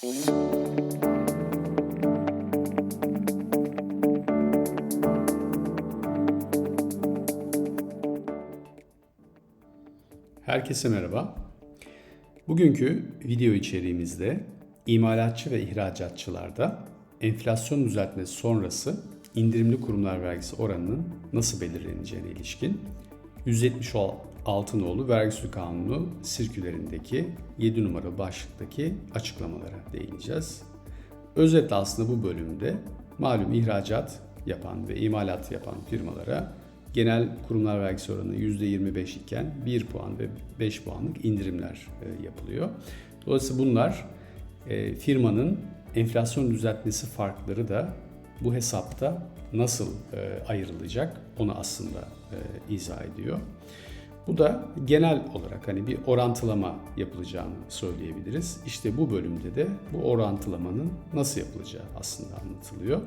Herkese merhaba. Bugünkü video içeriğimizde imalatçı ve ihracatçılarda enflasyon düzeltmesi sonrası indirimli kurumlar vergisi oranının nasıl belirleneceğine ilişkin 176 nolu vergi usulü kanunu sirkülerindeki 7 numaralı başlıktaki açıklamalara değineceğiz. Özetle aslında bu bölümde malum ihracat yapan ve imalat yapan firmalara genel kurumlar vergisi oranı %25 iken 1 puan ve 5 puanlık indirimler e, yapılıyor. Dolayısıyla bunlar e, firmanın enflasyon düzeltmesi farkları da bu hesapta nasıl e, ayrılacak onu aslında izah ediyor. Bu da genel olarak hani bir orantılama yapılacağını söyleyebiliriz. İşte bu bölümde de bu orantılamanın nasıl yapılacağı aslında anlatılıyor.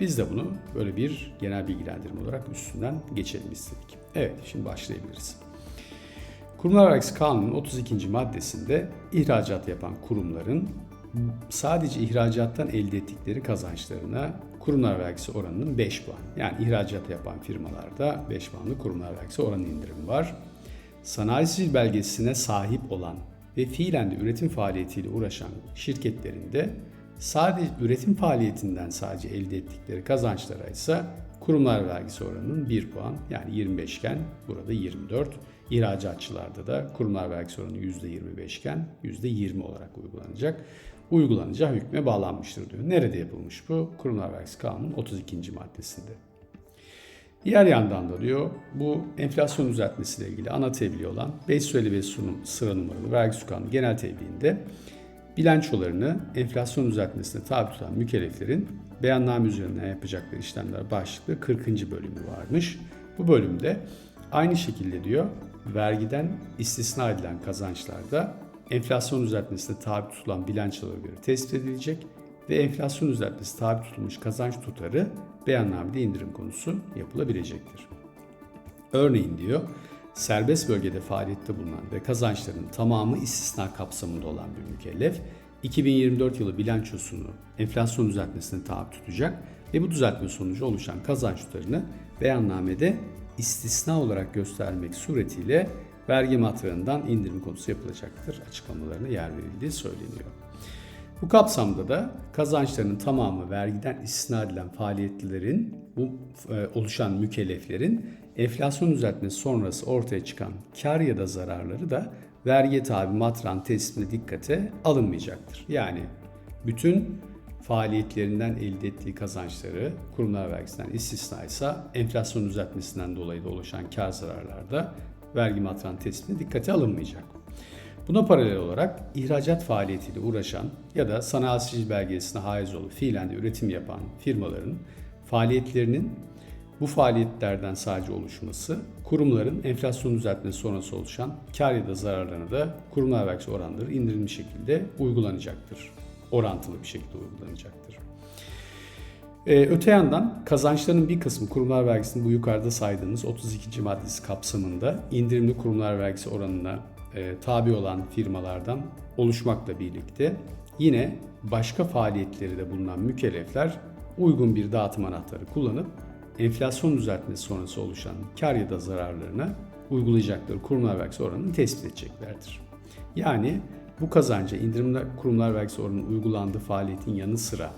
Biz de bunu böyle bir genel bilgilendirme olarak üstünden geçelim istedik. Evet, şimdi başlayabiliriz. Kurumlar Vergisi Kanunu'nun 32. maddesinde ihracat yapan kurumların sadece ihracattan elde ettikleri kazançlarına kurumlar vergisi oranının 5 puan. Yani ihracat yapan firmalarda 5 puanlı kurumlar vergisi oranı indirimi var. Sanayi belgesine sahip olan ve fiilen de üretim faaliyetiyle uğraşan şirketlerinde Sadece üretim faaliyetinden sadece elde ettikleri kazançlara ise kurumlar vergisi oranının 1 puan yani 25 iken burada 24. İhracatçılarda da kurumlar vergisi oranı %25 iken %20 olarak uygulanacak. Uygulanacağı hükme bağlanmıştır diyor. Nerede yapılmış bu? Kurumlar vergisi kanunun 32. maddesinde. Diğer yandan da diyor bu enflasyon düzeltmesiyle ilgili ana tebliğ olan 5 söyle ve sunum sıra numaralı vergi kanunu genel tebliğinde bilançolarını enflasyon düzeltmesine tabi tutan mükelleflerin beyanname üzerinden yapacakları işlemler başlıklı 40. bölümü varmış. Bu bölümde aynı şekilde diyor vergiden istisna edilen kazançlarda enflasyon düzeltmesine tabi tutulan bilançolara göre tespit edilecek ve enflasyon düzeltmesi tabi tutulmuş kazanç tutarı beyannamede indirim konusu yapılabilecektir. Örneğin diyor serbest bölgede faaliyette bulunan ve kazançlarının tamamı istisna kapsamında olan bir mükellef 2024 yılı bilançosunu enflasyon düzeltmesine tabi tutacak ve bu düzeltme sonucu oluşan kazanç tutarını beyannamede istisna olarak göstermek suretiyle vergi matrağından indirim konusu yapılacaktır açıklamalarına yer verildiği söyleniyor. Bu kapsamda da kazançlarının tamamı vergiden istisna edilen faaliyetlerin bu e, oluşan mükelleflerin enflasyon düzeltmesi sonrası ortaya çıkan kar ya da zararları da vergi tabi matran tespitine dikkate alınmayacaktır. Yani bütün faaliyetlerinden elde ettiği kazançları kurumlar vergisinden istisna ise enflasyon düzeltmesinden dolayı da oluşan kar zararlarda vergi matran tespitine dikkate alınmayacak. Buna paralel olarak ihracat faaliyetiyle uğraşan ya da sanayi sicil belgesine haiz olup fiilen de üretim yapan firmaların faaliyetlerinin bu faaliyetlerden sadece oluşması, kurumların enflasyon düzeltmesi sonrası oluşan kar ya da zararlarına da kurumlar vergisi oranları indirilmiş şekilde uygulanacaktır. Orantılı bir şekilde uygulanacaktır. Ee, öte yandan kazançların bir kısmı kurumlar vergisinin bu yukarıda saydığımız 32. maddesi kapsamında indirimli kurumlar vergisi oranına e, tabi olan firmalardan oluşmakla birlikte yine başka faaliyetleri de bulunan mükellefler uygun bir dağıtım anahtarı kullanıp enflasyon düzeltmesi sonrası oluşan kar ya da zararlarına uygulayacakları kurumlar vergisi oranını tespit edeceklerdir. Yani bu kazanca indirimli kurumlar vergisi oranının uygulandığı faaliyetin yanı sıra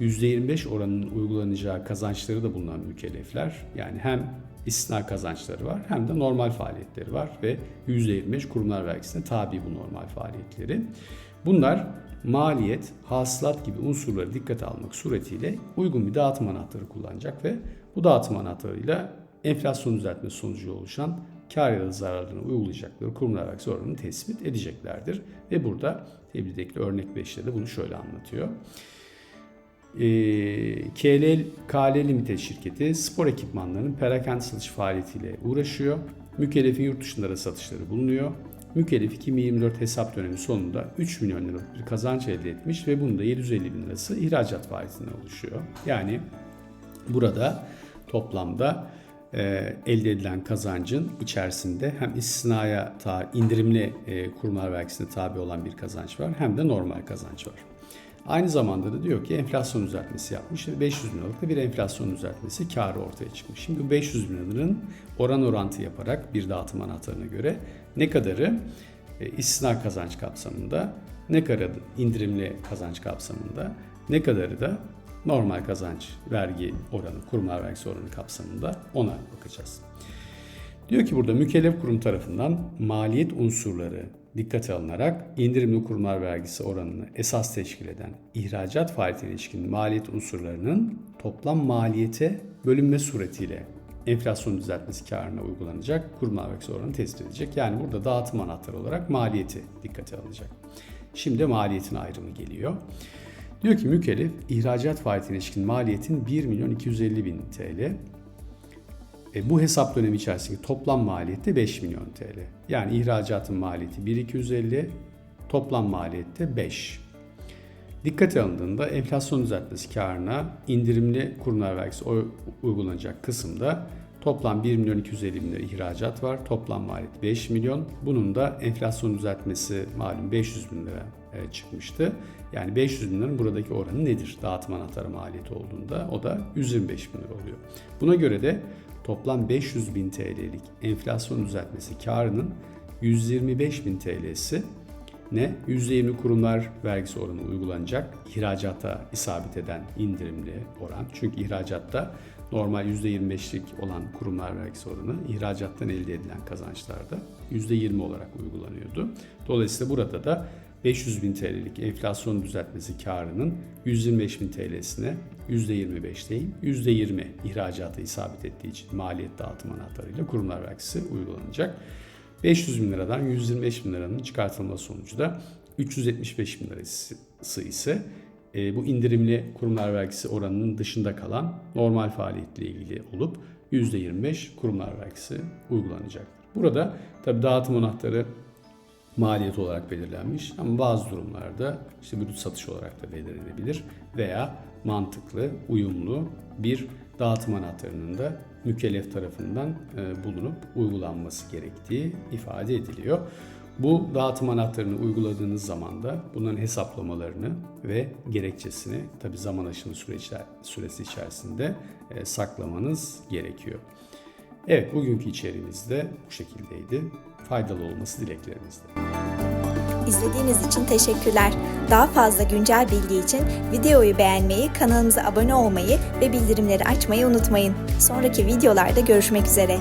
%25 oranının uygulanacağı kazançları da bulunan mükellefler yani hem istisna kazançları var hem de normal faaliyetleri var ve %25 kurumlar vergisine tabi bu normal faaliyetleri. Bunlar maliyet, hasılat gibi unsurları dikkate almak suretiyle uygun bir dağıtım anahtarı kullanacak ve bu dağıtım anahtarıyla enflasyon düzeltmesi sonucu oluşan kar ya da zararlarını uygulayacakları kurumlar oranını tespit edeceklerdir. Ve burada tebliğdeki örnek 5'te de bunu şöyle anlatıyor. E, KL, KL Limited şirketi spor ekipmanlarının perakende satış faaliyetiyle uğraşıyor. Mükellefin yurt dışında da satışları bulunuyor. Mükellef 2024 hesap dönemi sonunda 3 milyon liralık bir kazanç elde etmiş ve bunun da 750 bin lirası ihracat faaliyetinden oluşuyor. Yani burada toplamda e, elde edilen kazancın içerisinde hem istisnaya ta, indirimli e, kurumlar vergisine tabi olan bir kazanç var hem de normal kazanç var. Aynı zamanda da diyor ki enflasyon düzeltmesi yapmış ve 500 bin liralık da bir enflasyon düzeltmesi karı ortaya çıkmış. Şimdi bu 500 bin liranın oran orantı yaparak bir dağıtım anahtarına göre ne kadarı e, istisna kazanç kapsamında, ne kadarı indirimli kazanç kapsamında, ne kadarı da normal kazanç vergi oranı, kurumlar vergisi oranı kapsamında ona bakacağız. Diyor ki burada mükellef kurum tarafından maliyet unsurları dikkate alınarak indirimli kurumlar vergisi oranını esas teşkil eden ihracat faaliyetine ilişkin maliyet unsurlarının toplam maliyete bölünme suretiyle enflasyon düzeltmesi karına uygulanacak kurumlar vergisi oranı tespit edecek. Yani burada dağıtım anahtarı olarak maliyeti dikkate alınacak. Şimdi maliyetin ayrımı geliyor. Diyor ki mükellef ihracat faaliyetine ilişkin maliyetin 1 milyon 250 bin TL. E, bu hesap dönemi içerisindeki toplam maliyette 5 milyon TL. Yani ihracatın maliyeti 1.250, toplam maliyette 5. Dikkate alındığında enflasyon düzeltmesi karına indirimli kurumlar vergisi uygulanacak kısımda toplam 1 milyon 250 bin lira ihracat var. Toplam maliyet 5 milyon. Bunun da enflasyon düzeltmesi malum 500 bin lira çıkmıştı. Yani 500 bin liranın buradaki oranı nedir? Dağıtım anahtarı maliyeti olduğunda o da 125 bin lira oluyor. Buna göre de toplam 500 bin TL'lik enflasyon düzeltmesi karının 125 bin TL'si ne? %20 kurumlar vergisi oranı uygulanacak. İhracata isabet eden indirimli oran. Çünkü ihracatta normal %25'lik olan kurumlar vergisi oranı ihracattan elde edilen kazançlarda %20 olarak uygulanıyordu. Dolayısıyla burada da 500 bin TL'lik enflasyon düzeltmesi karının 125 bin TL'sine %25 değil %20 ihracata isabet ettiği için maliyet dağıtım anahtarıyla kurumlar vergisi uygulanacak. 500 bin liradan 125 bin liranın çıkartılması sonucu da 375 bin lirası ise e, bu indirimli kurumlar vergisi oranının dışında kalan normal faaliyetle ilgili olup %25 kurumlar vergisi uygulanacaktır. Burada tabi dağıtım anahtarı maliyet olarak belirlenmiş ama bazı durumlarda işte brüt satış olarak da belirlenebilir veya mantıklı, uyumlu bir dağıtım anahtarının da mükellef tarafından e, bulunup uygulanması gerektiği ifade ediliyor. Bu dağıtım anahtarını uyguladığınız zaman da bunların hesaplamalarını ve gerekçesini tabi zaman aşımı süreçler, süresi içerisinde e, saklamanız gerekiyor. Evet bugünkü içeriğimiz de bu şekildeydi. Faydalı olması dileklerimizde. İzlediğiniz için teşekkürler. Daha fazla güncel bilgi için videoyu beğenmeyi, kanalımıza abone olmayı ve bildirimleri açmayı unutmayın. Sonraki videolarda görüşmek üzere.